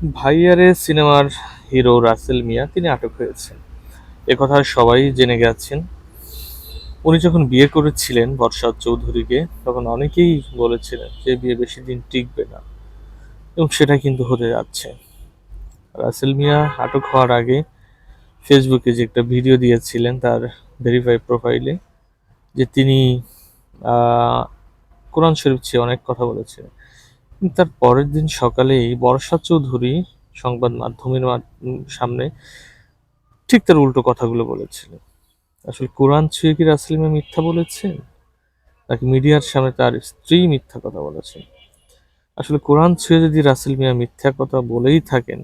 ভাইয়ারে সিনেমার হিরো রাসেল মিয়া তিনি আটক হয়েছেন। এ কথা সবাই জেনে গেছেন। উনি যখন বিয়ে করেছিলেন বর্ষাদ চৌধুরীকে, তখন অনেকেই বলেছিলেন যে বিয়ে বেশি দিন টিকবে না। এবং সেটা কিন্তু হতে যাচ্ছে। রাসেল মিয়া আটক হওয়ার আগে ফেসবুকে যে একটা ভিডিও দিয়েছিলেন তার ভেরিফাই প্রোফাইলে, যে তিনি কোরআন শরীফ চেয়ে অনেক কথা বলেছিলেন। তার পরের দিন সকালেই বর্ষা চৌধুরী সংবাদ মাধ্যমের সামনে ঠিক তার উল্টো কথাগুলো বলেছিলেন আসলে কোরআন ছুঁয়ে কি রাসেল মিয়া মিথ্যা বলেছেন? নাকি মিডিয়ার সামনে তার স্ত্রী মিথ্যা কথা বলেছেন? আসলে কোরআন ছুঁয়ে যদি রাসেল মিয়া মিথ্যা কথা বলেই থাকেন,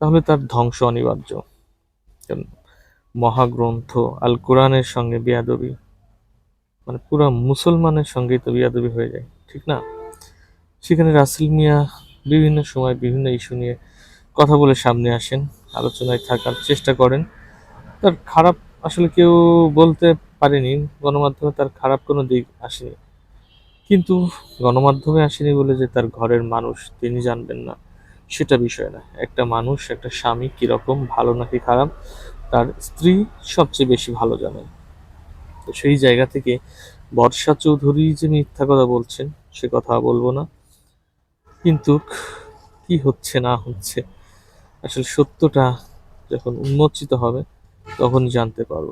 তাহলে তার ধ্বংস অনিবার্য। কারণ মহাগ্রন্থ আল কোরআনের সঙ্গে বিয়াদবি মানে পুরো মুসলমানের সঙ্গেই তো বিয়াদবি হয়ে যায়, ঠিক না? সেখানে রাসেল মিয়া বিভিন্ন সময় বিভিন্ন ইস্যু নিয়ে কথা বলে সামনে আসেন, আলোচনায় থাকার চেষ্টা করেন। তার খারাপ আসলে কেউ বলতে পারেনি, গণমাধ্যমে তার খারাপ কোনো দিক আসেনি। কিন্তু গণমাধ্যমে আসেনি বলে যে তার ঘরের মানুষ তিনি জানবেন না, সেটা বিষয় না। একটা মানুষ, একটা স্বামী কীরকম ভালো নাকি খারাপ, তার স্ত্রী সবচেয়ে বেশি ভালো জানেন। তো সেই জায়গা থেকে বর্ষা চৌধুরী যে মিথ্যা কথা বলছেন, সে কথা বলব না। কিন্তু কি হচ্ছে না হচ্ছে আসলে সত্যটা যখন উন্মোচিত হবে তখন জানতে পারব।